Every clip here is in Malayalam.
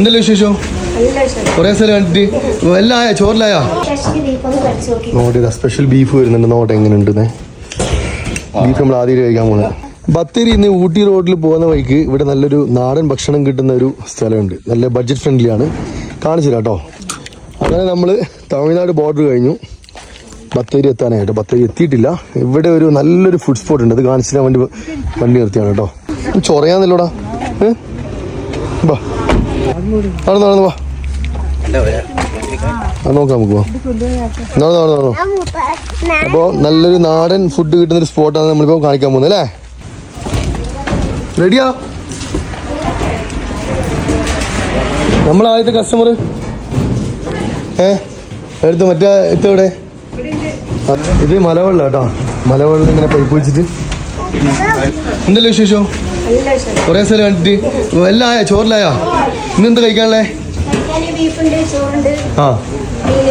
എന്തല്ലോ വിശേഷം? കുറേ സ്ഥലം കണ്ടിട്ട്. എല്ലാം ആയാ? ചോറിലായാ? നോട്ട് സ്പെഷ്യൽ ബീഫ് വരുന്നുണ്ട്. നോട്ടെ എങ്ങനെയുണ്ട് ബീഫ് നമ്മൾ ആദ്യം കഴിക്കാൻ പോകുന്നത് ബത്തേരി ഇന്ന് ഊട്ടി റോഡിൽ പോകുന്ന വഴിക്ക് ഇവിടെ നല്ലൊരു നാടൻ ഭക്ഷണം കിട്ടുന്ന ഒരു സ്ഥലമുണ്ട്. നല്ല ബഡ്ജറ്റ് ഫ്രണ്ട്ലി ആണ്. കാണിച്ചു കേട്ടോ അങ്ങനെ നമ്മൾ തമിഴ്നാട് ബോർഡർ കഴിഞ്ഞു. ബത്തേരി എത്താനായിട്ട് ബത്തേരി എത്തിയിട്ടില്ല. ഇവിടെ ഒരു നല്ലൊരു ഫുഡ് സ്പോട്ട് ഉണ്ട്. അത് കാണിച്ചില്ല തരാൻ വേണ്ടി വണ്ടി നിർത്തിയാണ് കേട്ടോ. ചൊറയാന്നല്ലോടാ. ഏ? വാ നടന്നു നടന്നു വാ. നോക്കാം നമുക്ക് പോവാം നടന്നു നടന്നു നടന്നു. അപ്പോൾ നല്ലൊരു നാടൻ ഫുഡ് കിട്ടുന്ന ഒരു സ്പോട്ടാണ് നമ്മളിപ്പോൾ കാണിക്കാൻ പോകുന്നത് അല്ലേ? റെഡിയാ നമ്മൾ ആദ്യത്തെ കസ്റ്റമർ ഏ? എടുത്ത് മറ്റേ എത്തവിടെ ഇത് മലവെള്ളം കേട്ടോ. മലവെള്ളം ഇങ്ങനെ പൈപ്പ് വെച്ചിട്ട്. എന്തല്ലോ വിശേഷം? കുറേ സ്ഥലം കണ്ടിട്ട്. എല്ലാം ആയാ ചോറിലായാ? ഇന്നെന്താ കഴിക്കാനുള്ളേ? ആ.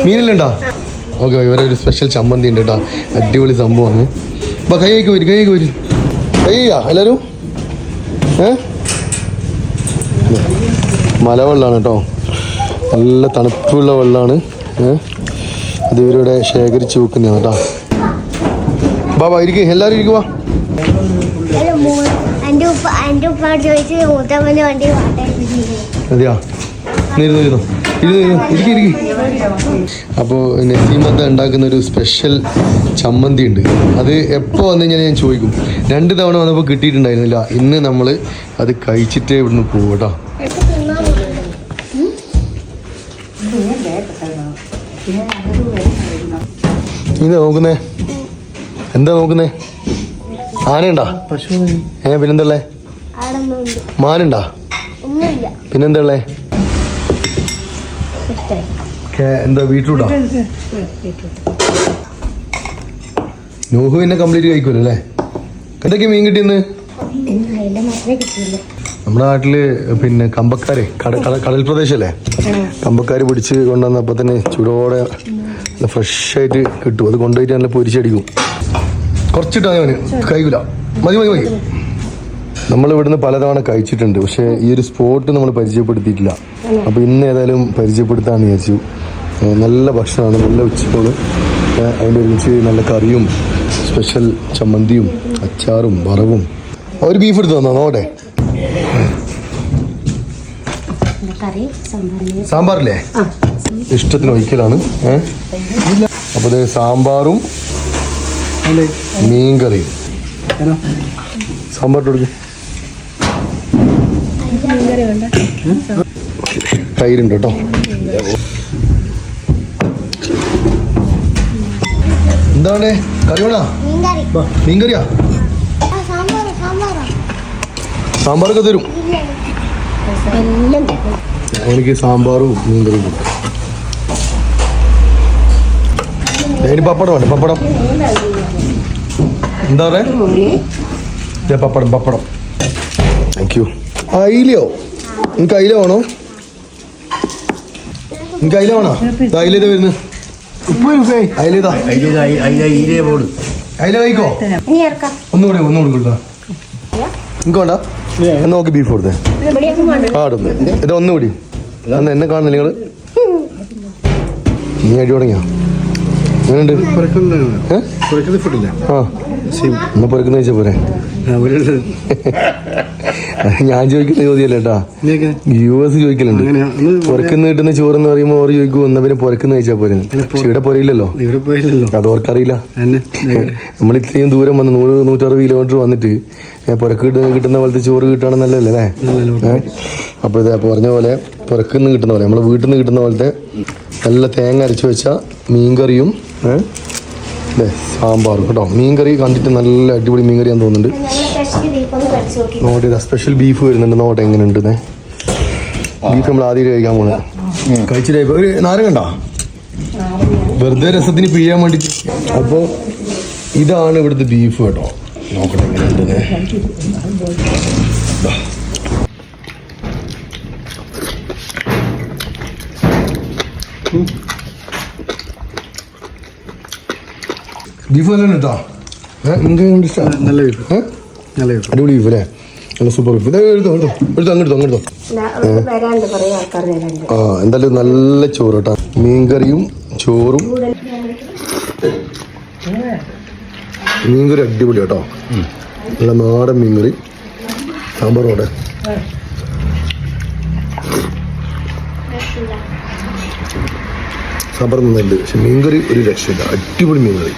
മീനെല്ലാം ഓക്കെ ഇവരെ ഒരു സ്പെഷ്യൽ ചമ്മന്തി ഉണ്ട് കേട്ടോ. അടിപൊളി സംഭവമാണ്. അപ്പൊ കൈ കൈക്ക് വരും കൈ കൈക്ക് വരും കയ്യാ എല്ലാവരും ഏ? മലവെള്ളമാണ് കേട്ടോ. നല്ല തണുപ്പുള്ള വെള്ളമാണ് അത് ഇവരിവിടെ ശേഖരിച്ച് വെക്കുന്നതാണ് കേട്ടോ. ബാബാ ഇരിക്കും. എല്ലാവരും ഇരിക്കുവാ അല്ല എന്റെ ഉപ്പ എന്റെ ഉപ്പ ചോദിച്ച് മൂത്തമ്മന്റെ വണ്ടി വാട്ടായിരുന്നു അതെയാ ഇരുന്നു ഇരുന്നു. ഇരുന്നു ഇരിക്കും ഇരിക്കും. അപ്പോൾ നസീമത്ത ഉണ്ടാക്കുന്ന ഒരു സ്പെഷ്യൽ ചമ്മന്തി ഉണ്ട്. അത് എപ്പോൾ വന്നു കഴിഞ്ഞാൽ ഞാൻ ചോദിക്കും. രണ്ട് തവണ വന്നപ്പോൾ കിട്ടിയിട്ടുണ്ടായിരുന്നില്ല. ഇന്ന് നമ്മൾ അത് കഴിച്ചിട്ടേ ഇവിടുന്ന് പോകും കേട്ടോ ഇത് നോക്കുന്നേ? എന്താ നോക്കുന്നേ? ആനയുണ്ടാ? ഏ പിന്നെന്തല്ലേ മാനുണ്ടാ? കേ- എന്താ ബീട്രൂട്ടാ? നോഹു പിന്നെ കംപ്ലീറ്റ് കഴിക്കൂല അല്ലേ? എന്തൊക്കെ മീൻ കിട്ടിയെന്ന്? നമ്മുടെ നാട്ടിൽ പിന്നെ കമ്പക്കാര് കട കട- കടൽ പ്രദേശല്ലേ? കമ്പക്കാര് പിടിച്ച് കൊണ്ടുവന്നപ്പോ തന്നെ ചൂടോടെ ഫ്രഷ് ആയിട്ട് കിട്ടും. അത് കൊണ്ടുപോയിട്ട് നല്ല പൊരിച്ചടിക്കും. കുറച്ചിട്ടാ ഞാൻ കഴിക്കൂല. മതി മതി മതി. നമ്മൾ ഇവിടുന്ന് പലതവണ കഴിച്ചിട്ടുണ്ട്. പക്ഷേ ഈ ഒരു സ്പോട്ട് നമ്മൾ പരിചയപ്പെടുത്തിയിട്ടില്ല. അപ്പോൾ ഇന്ന് ഏതായാലും പരിചയപ്പെടുത്താന്ന് വിചാരിച്ചു. നല്ല ഭക്ഷണമാണ് നല്ല ഉച്ചക്കോൾ അതിന്റെ ഒരുമിച്ച് നല്ല കറിയും സ്പെഷ്യൽ ചമ്മന്തിയും അച്ചാറും വറവും. ഒരു ബീഫ് എടുത്ത് തന്നോ? സംഭാവന സാമ്പാറില്ലേ? ഇഷ്ടത്തിന് ഒഴിക്കലാണ്. ഏഹ് അപ്പോൾ ഇത് സാമ്പാറും മീൻ കറിയും കൊടുക്ക്. തൈരുണ്ട് കേട്ടോ. എന്താണ് കറി വേണോ മീൻ കറി മീൻ കറിയാ ആ സാമ്പാർ സാമ്പാറാ. സാമ്പാറൊക്കെ തരും. എല്ലാം എനിക്ക് സാമ്പാറും മീൻ കറിയും കൊടുക്കും അതിന് പപ്പടം അല്ലേ പപ്പടം. എന്താ പറയുക പപ്പടം പപ്പടം. Thank you അയിലയോ? എനിക്ക് അയില വേണോ? എനിക്ക് അയില വേണോ? അയില ഇത് വരുന്നു. അയില ഇതാ. അയില കഴിക്കോ? ഒന്നുകൂടെ ഒന്നുകൂടി കൊടുത്താ എനിക്ക് വേണ്ട? എന്നാ നോക്കി ബീഫ് കൊടുത്തേ. ആടുന്നു ഇത് ഒന്നുകൂടി. അന്ന് എന്നെ കാണുന്നില്ല നിങ്ങൾ. നീ അടി തുടങ്ങിയോ? എങ്ങനെയുണ്ട്? ആ. എന്നാ പൊരക്കുന്ന ചോദിച്ചാ പോരെ. ഞാൻ ചോദിക്കുന്ന ചോദ്യമല്ല കേട്ടാ? U S ചോദിക്കലുണ്ട്. പൊരക്കുന്ന കിട്ടുന്ന ചോറ് എന്ന് പറയുമ്പോൾ ഓർ ചോദിക്കും എന്നാ പിന്നെ പൊരക്കുന്ന ചോദിച്ചാ പോരെ. പക്ഷെ ഇവിടെ പൊരയില്ലല്ലോ. അത് ഓർക്കറിയില്ല. നമ്മൾ ഇത്രയും ദൂരം വന്ന് നൂറ് നൂറ്ററുപത് കിലോമീറ്റർ വന്നിട്ട് പുറക്ക് പുരക്ക് കിട്ടുന്ന കിട്ടുന്ന പോലത്തെ ചോറ് കിട്ടുകയാണെന്നല്ലേ നല്ലല്ലേ അപ്പോൾ ഇതേ പറഞ്ഞ പോലെ പുറക്കുന്ന കിട്ടുന്ന പോലെ. നമ്മൾ വീട്ടിൽ നിന്ന് കിട്ടുന്ന പോലത്തെ നല്ല തേങ്ങ അരച്ച് വെച്ച മീൻകറിയും ഏ, സാമ്പാർ കേട്ടോ. മീൻകറി കണ്ടിട്ട് നല്ല അടിപൊളി മീൻകറിയാന്ന് തോന്നുന്നുണ്ട്. നോട്ടെ സ്പെഷ്യൽ ബീഫ് വരുന്നുണ്ട്. നോട്ടെ എങ്ങനെയുണ്ട് ബീഫ് നമ്മൾ ആദ്യം കഴിക്കാൻ പോണേ. കഴിച്ചിട്ട് ഒരു നാരങ്ങ വെറുതെ രസത്തിന് പിഴിയാൻ വേണ്ടി അപ്പോൾ ഇതാണ് ഇവിടുത്തെ ബീഫ് കേട്ടോ. നോക്കട്ടെ എങ്ങനെയുണ്ട് ബീഫ് നല്ല കേട്ടോ നിങ്ങൾക്ക് നല്ല ബീഫ്. നല്ല ബീഫ്. അടിപൊളി ബീഫ് അല്ലേ? നല്ല സൂപ്പർ ബീഫ്. എടുത്തോ എടുത്തോ. എടുത്തോ അങ്ങെടുത്തോ ആ എന്തായാലും നല്ല ചോറ് കേട്ടോ. മീൻകറിയും ചോറും. മീൻകറി അടിപൊളി കേട്ടോ. നല്ല നാടൻ മീൻകറി. സാമ്പാറോടെ സാമ്പാർ നന്നായിട്ട് പക്ഷെ മീൻകറി ഒരു രക്ഷയില്ല. അടിപൊളി മീൻകറി.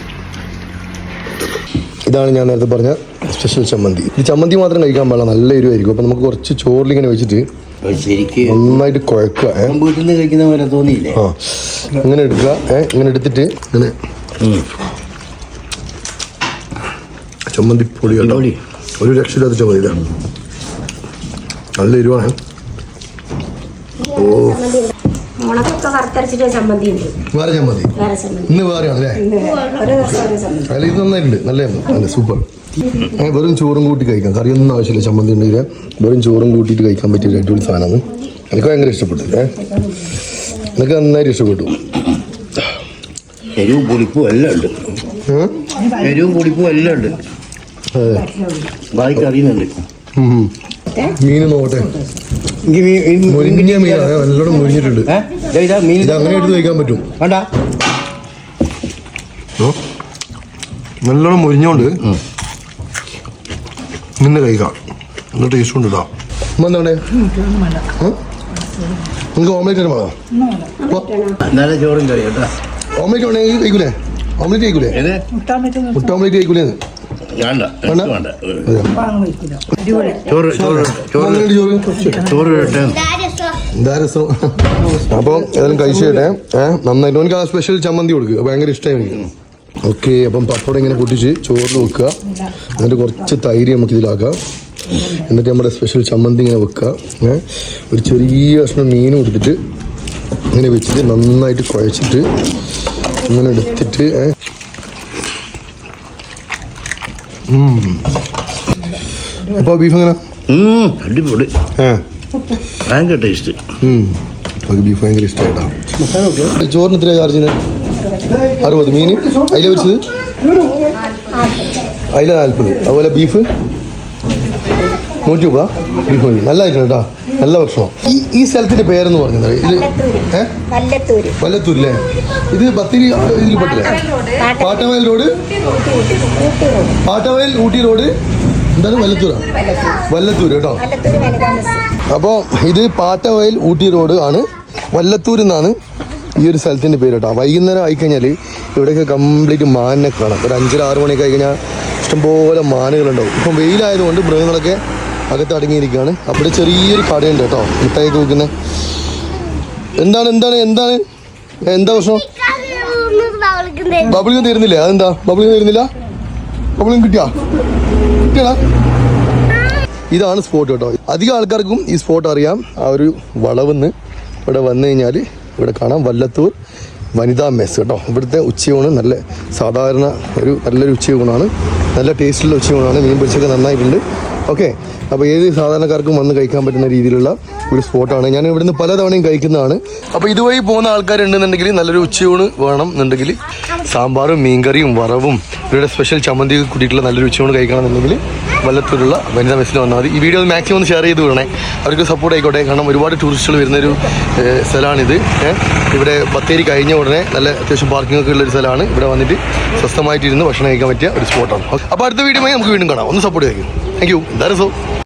ഇതാണ് ഞാൻ നേരത്തെ പറഞ്ഞ സ്പെഷ്യൽ ചമ്മന്തി. ഈ ചമ്മന്തി മാത്രം കഴിക്കാൻ പാടില്ല നല്ല എരിവായിരിക്കും. അപ്പം നമുക്ക് കുറച്ച് ചോറിലിങ്ങനെ വെച്ചിട്ട് നന്നായിട്ട് കുഴക്കുക അങ്ങനെ വീട്ടിൽ നിന്ന് കഴിക്കുന്ന പോലെ തോന്നിയില്ലേ? ആ. ഇങ്ങനെ എടുക്കുക ഇങ്ങനെ എടുത്തിട്ട് ഇങ്ങനെ ചമ്മന്തി പൊടി. ഒരു രക്ഷയില്ലാത്ത ചമ്മന്തി നല്ല എരിവാണ്. ഓ. മുളകൊക്കെ വറുത്തരച്ചിട്ട് ഒരു ചമ്മന്തി ഉണ്ട്. വേറെ ചമ്മന്തി? വേറെ ചമ്മന്തി. ഇന്ന് വേറെയാണ് അല്ലേ ഓരോ ദിവസം ഓരോ ചമ്മന്തി. അല്ല ഇത് നന്നായിട്ടുണ്ട് നല്ല? നല്ല സൂപ്പർ. വെറും ചോറും കൂട്ടി കഴിക്കാം. കറിയൊന്നും ആവശ്യമില്ല ചമ്മന്തി ഉണ്ടെങ്കിൽ വെറും ചോറും കൂട്ടിയിട്ട് കഴിക്കാൻ പറ്റിയ ഒരു അടിപൊളി സാധനമാണ്. എനിക്ക് ഭയങ്കര ഇഷ്ടപ്പെട്ടു ഏ? എനിക്ക് നന്നായിട്ട് ഇഷ്ടപ്പെട്ടു. എരിവും പുളിപ്പും എല്ലാം ഉണ്ട്. എരിവും പുളിപ്പും എല്ലാം ഉണ്ട്. അതെ. ബാക്കി അറിയുന്നുണ്ട് ഉം. മീൻ നോക്കട്ടെ. മുരിഞ്ഞ മീനാണ് നല്ലോണം മുരിഞ്ഞിട്ടുണ്ട്. മീൻ ഇത് അങ്ങനെ എടുത്ത് കഴിക്കാൻ പറ്റും. വേണ്ട. നല്ലോണം മുരിഞ്ഞോണ്ട് നിന്ന് കഴിക്കാം. നല്ല ടേസ്റ്റ് ഉണ്ട് കേട്ടോ എന്താണ്? നിങ്ങൾക്ക് ഓംലേറ്റ് വേണോ? നല്ല ചോറും കേട്ടോ. ഓംലേറ്റ് വേണമെങ്കിൽ കഴിക്കൂലേ? ഓംലേറ്റ് കഴിക്കൂലേ? മുട്ട ഓംലേറ്റ് കഴിക്കൂലേ വേണ്ട ചോറ് ചോറ് ചോറ്. ചോറ് ചോറ് ഇട്ടേ എന്താ രസം. അപ്പോൾ ഏതായാലും കഴിച്ചിട്ടെ. ഏഹ് നന്നായിട്ട്. എനിക്ക് ആ സ്പെഷ്യൽ ചമ്മന്തി കൊടുക്കുക ഭയങ്കര ഇഷ്ടമായി എനിക്ക് ഓക്കെ അപ്പം പപ്പടം ഇങ്ങനെ പൊട്ടിച്ച് ചോറിൽ വെക്കുക. എന്നിട്ട് കുറച്ച് തൈര് നമുക്ക് ഇതിലാക്കാം. എന്നിട്ട് നമ്മുടെ സ്പെഷ്യൽ ചമ്മന്തി ഇങ്ങനെ വെക്കുക. ഏഹ് ഒരു ചെറിയ കഷ്ണം മീൻ കൊടുത്തിട്ട് ഇങ്ങനെ വെച്ചിട്ട് നന്നായിട്ട് കുഴച്ചിട്ട് ഇങ്ങനെ എടുത്തിട്ട് ഏഹ് അപ്പോൾ ബീഫ് എങ്ങനെ? അടിപൊളി. ഭയങ്കര ടേസ്റ്റ് ബീഫ് ഭയങ്കര ഇഷ്ടമായിട്ടാണ് ചോറിന് എത്രയാണ് ചാർജ് ചെയ്യുന്നത് അറുപത്. മീൻ അതിൽ വെച്ചത്? അതിൽ നാൽപ്പത് അതുപോലെ ബീഫ് നൂറ്റി രൂപ ബീഫ് മതി. നല്ല ഐറ്റം കേട്ടോ നല്ല ഭക്ഷണം ഈ ഈ സ്ഥലത്തിന്റെ പേരെന്ന് പറഞ്ഞത് വല്ലത്തൂരില്ലേ ഇത് ബത്തേരി ഇതിൽ പെട്ടില്ലേ? പാട്ടവയൽ റോഡ്. പാട്ടവയൽ ഊട്ടി റോഡ്. എന്താണ് വല്ലത്തൂരാണ് വല്ലത്തൂർ കേട്ടോ. അപ്പോൾ ഇത് പാട്ടവയൽ ഊട്ടി റോഡ് ആണ്. വല്ലത്തൂർ എന്നാണ് ഈ ഒരു സ്ഥലത്തിന്റെ പേര് കേട്ടോ. വൈകുന്നേരം ആയിക്കഴിഞ്ഞാൽ ഇവിടെയൊക്കെ കംപ്ലീറ്റ് മാനിനെ കാണാം ഒരു അഞ്ചര ആറ് മണിയൊക്കെ ആയിക്കഴിഞ്ഞാൽ ഇഷ്ടംപോലെ മാനുകളുണ്ടാവും. ഇപ്പം വെയിലായതുകൊണ്ട് മൃഗങ്ങളൊക്കെ അകത്ത് അടങ്ങിയിരിക്കുകയാണ്. അവിടെ ചെറിയൊരു കടയുണ്ട് കേട്ടോ. മിഠായിക്ക് വെക്കുന്നത് എന്താണ് എന്താണ് എന്താണ്? എന്താ പ്രശ്നം? ബബിളിക്ക് തരുന്നില്ല? അതെന്താ? ബബിളിങ്ങും തരുന്നില്ല? ബബിളിങ് കിട്ടിയാ? കിട്ടിയാ ഇതാണ് സ്പോട്ട് കേട്ടോ. അധികം ആൾക്കാർക്കും ഈ സ്പോട്ട് അറിയാം. ആ ഒരു വളവെന്ന് ഇവിടെ വന്നു കഴിഞ്ഞാൽ ഇവിടെ കാണാം. വല്ലത്തൂർ വനിതാ മെസ് കേട്ടോ. ഇവിടുത്തെ ഉച്ചയൂണ് നല്ല സാധാരണ ഒരു നല്ലൊരു ഉച്ചയൂണാണ്. നല്ല ടേസ്റ്റുള്ള ഉച്ചയൂണാണ്. മീൻ പൊരിച്ചൊക്കെ നന്നായിട്ടുണ്ട്. ഓക്കെ. അപ്പോൾ ഏത് സാധാരണക്കാർക്കും വന്ന് കഴിക്കാൻ പറ്റുന്ന രീതിയിലുള്ള ഒരു സ്പോട്ടാണ്. ഞാൻ ഇവിടുന്ന് പലതവണയും കഴിക്കുന്നതാണ്. അപ്പോൾ ഇതുവഴി പോകുന്ന ആൾക്കാരുണ്ടെന്നുണ്ടെങ്കിൽ നല്ലൊരു ഉച്ചയൂണ് വേണം എന്നുണ്ടെങ്കിൽ സാമ്പാറും മീൻകറിയും വറവും ഇവരുടെ സ്പെഷ്യൽ ചമ്മന്തി കൂട്ടിയിട്ടുള്ള നല്ലൊരു ഉച്ചയൂണ് കഴിക്കണമെന്നുണ്ടെങ്കിൽ വല്ലത്തൂരുള്ള വനിതാ മെസ്സിൽ വന്നാൽ മതി. ഈ വീഡിയോ മാക്സിമം ഒന്ന് ഷെയർ ചെയ്ത് വിടണേ. അവർക്ക് സപ്പോർട്ട് ആയിക്കോട്ടെ. കാരണം ഒരുപാട് ടൂറിസ്റ്റുകൾ വരുന്നൊരു സ്ഥലമാണിത്. ഇവിടെ ബത്തേരി കഴിഞ്ഞ ഉടനെ നല്ല അത്യാവശ്യം പാർക്കിംഗ് ഒക്കെ ഉള്ളൊരു സ്ഥലമാണ്. ഇവിടെ വന്നിട്ട് സ്വസ്ഥമായിട്ടിരുന്ന് ഭക്ഷണം കഴിക്കാൻ പറ്റിയ ഒരു സ്പോട്ടാണ് അപ്പോൾ അടുത്ത വീഡിയോ നമുക്ക് വീണ്ടും കാണാം. ഒന്ന് സപ്പോർട്ട് ചെയ്യും താങ്ക് യു ദാരസോ